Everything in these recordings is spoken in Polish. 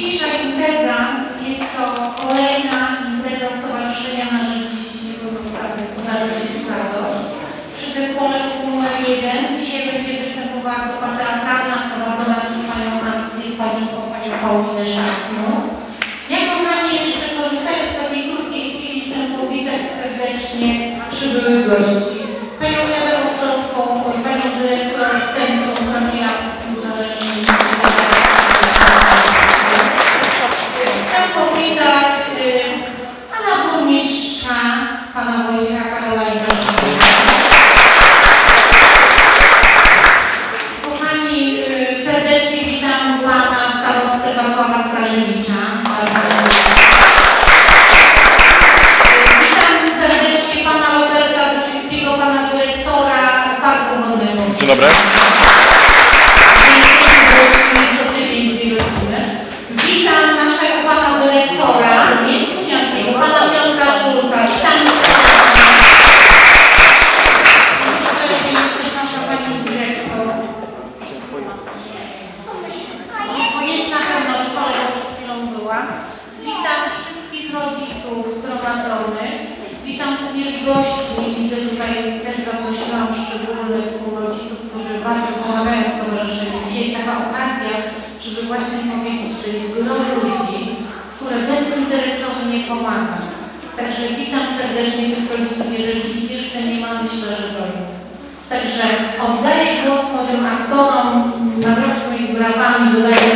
Dzisiejsza impreza jest to dobre. pomaga. Także witam serdecznie tych rodziców, jeżeli ich jeszcze nie ma, myślę, że to jest. Także oddaję głos potem aktorom, nagrodźmy ich brawami, dodaję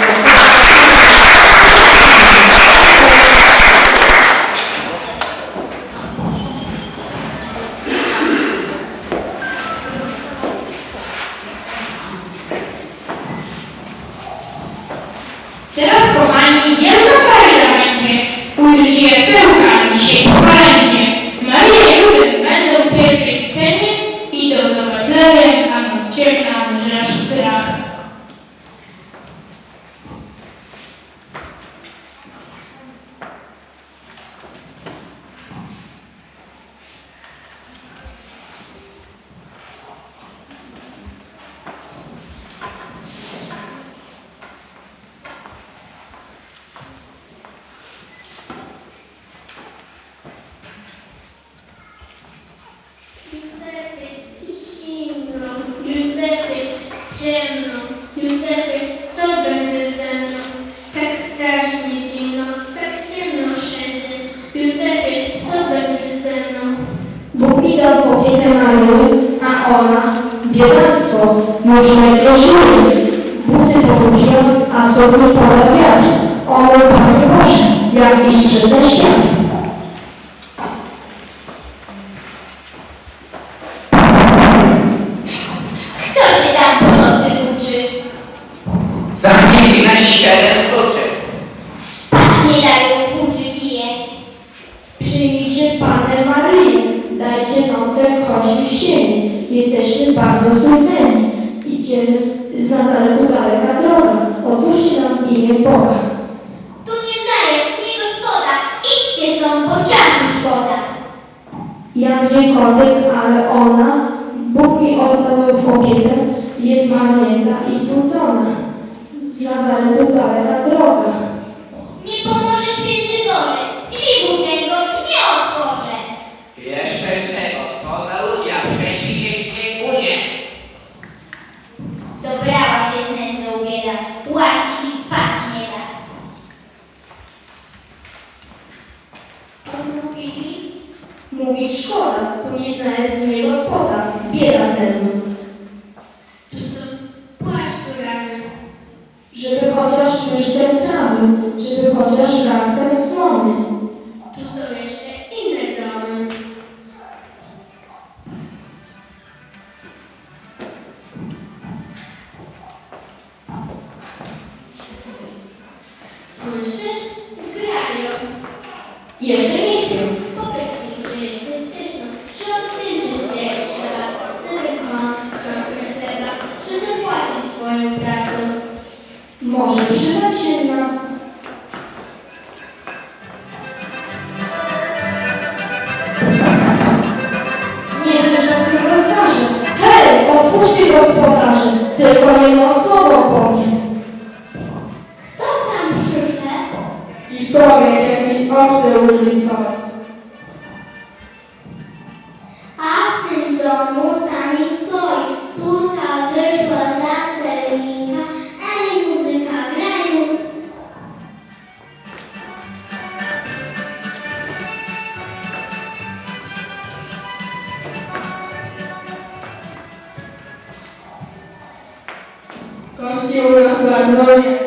Senhor, a sua.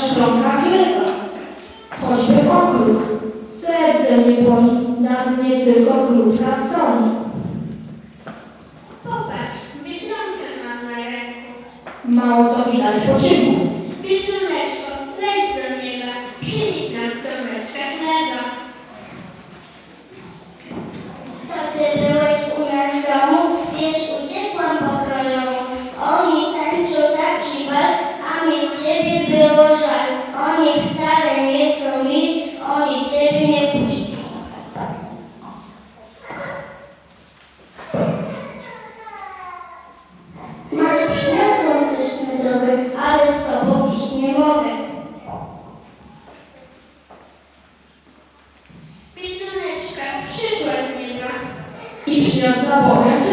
szklanka chleba, choćby okruch. Serce nie boli, na dnie tylko grudka soli. Popatrz, biedronkę mam na ręku. Mało co widać po czynu. existia a sinagoga.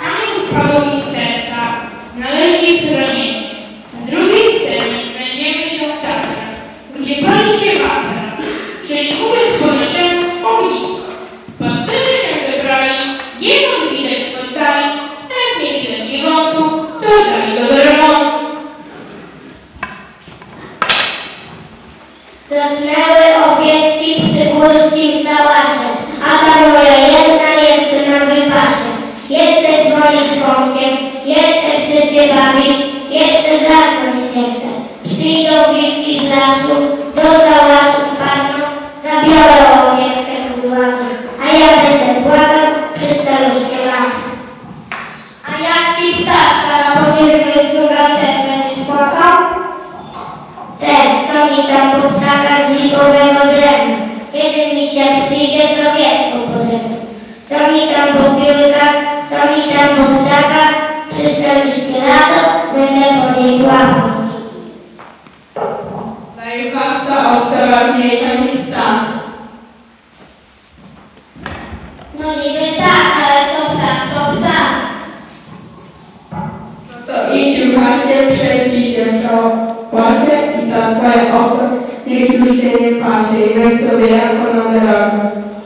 Kamień sprawił mi non serca. Znaleźliśmy ci ptaszka na podziemiu jest druga, ten będziesz płakał? Też, co mi tam po z znikowego drewna, kiedy mi się przyjdzie z rowiecką podziemiu. Co mi tam po piórkach, co mi tam po ptakach, przystęp śmielato, będę po niej płakał. Najpasta obserwa that that's why also these two shape are shape, so they are another.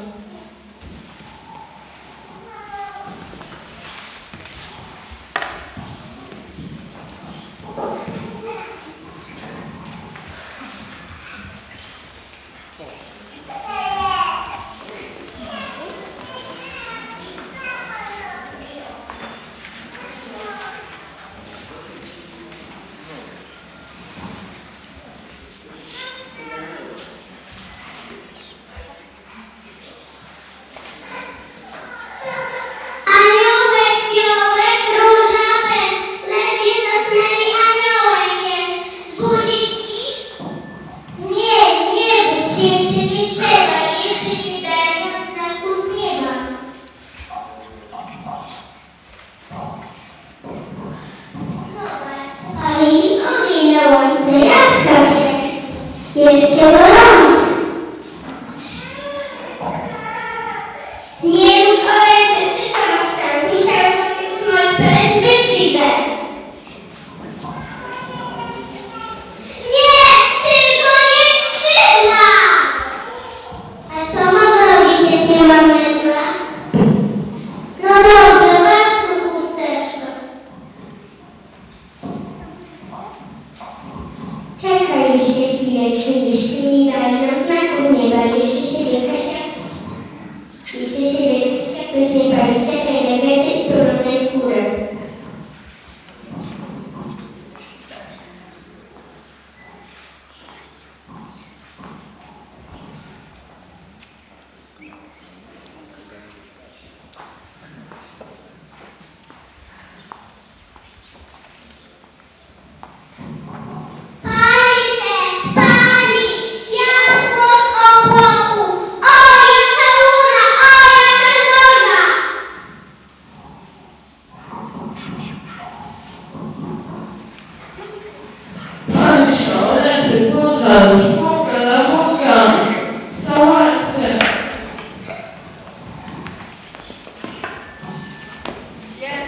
kenara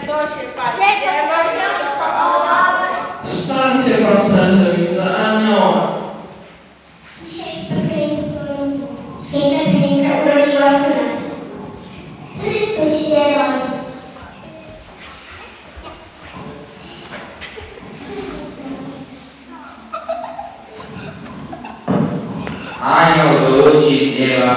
co się patrzy, matka schowałaś. Szczęście pasterze widzę anioła. Dzisiaj pełnię swoją święta pielęgnia urodziła syna. Się ludzi z nieba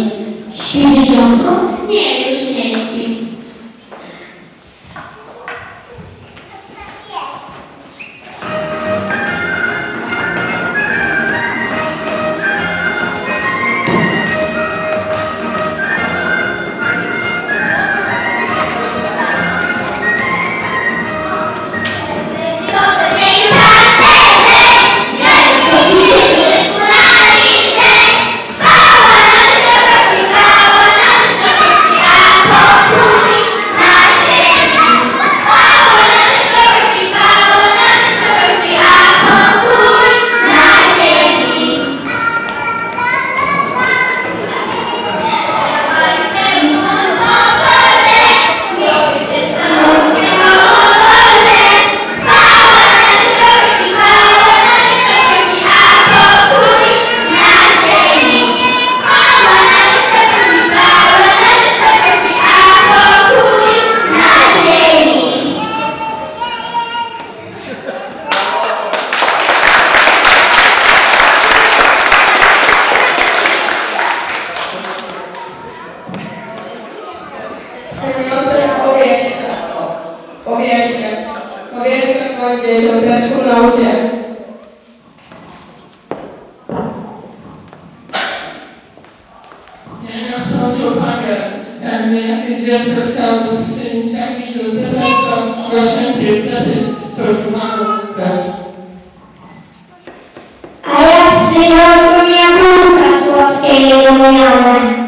心，虚心修，Em relação ao propaganda, a minha fizesse social do sistema de amigos, eu não gosto de saber, profumar o prato. Ahora, Señor, tu me amas, porque yo me amas.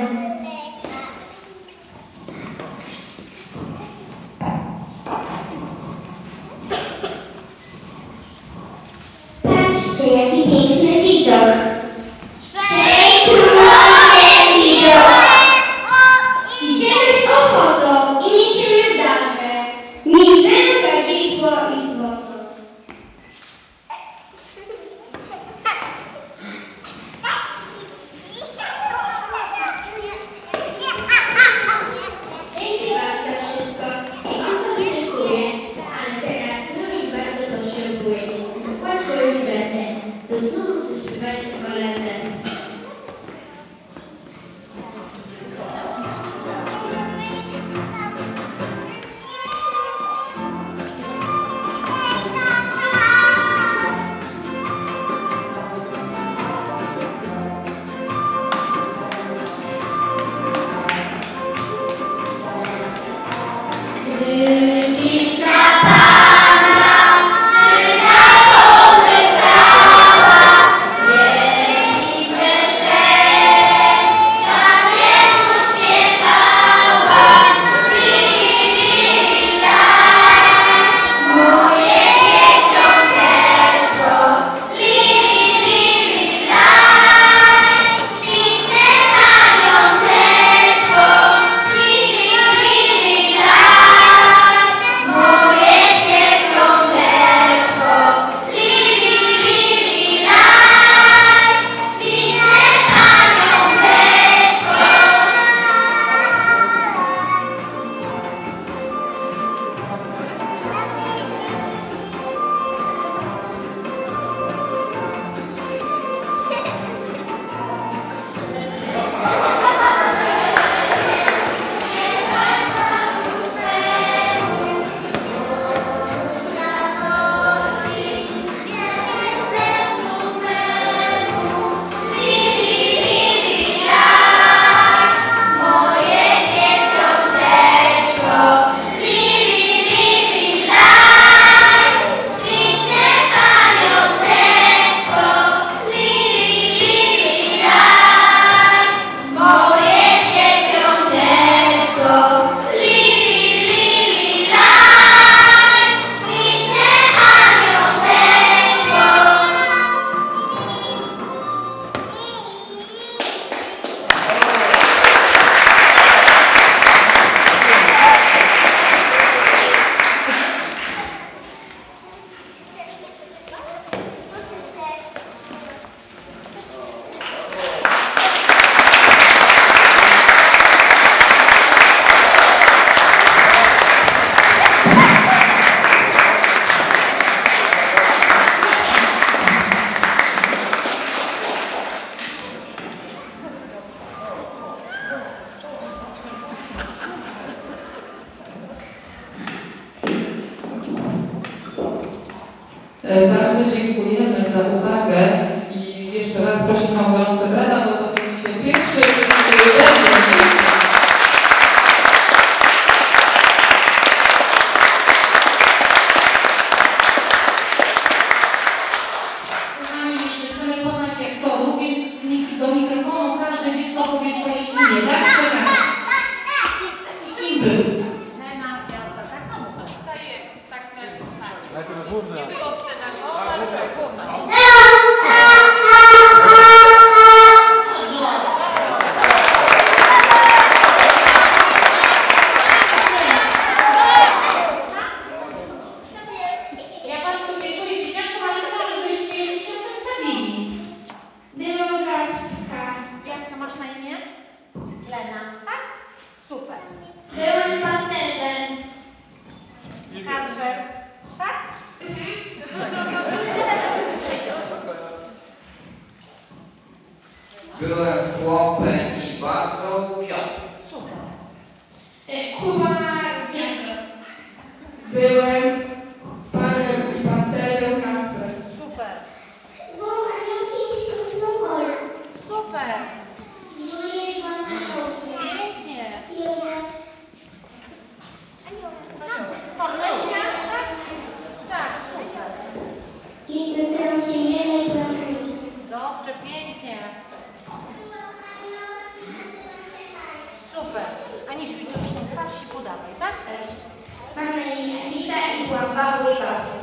da ruindade.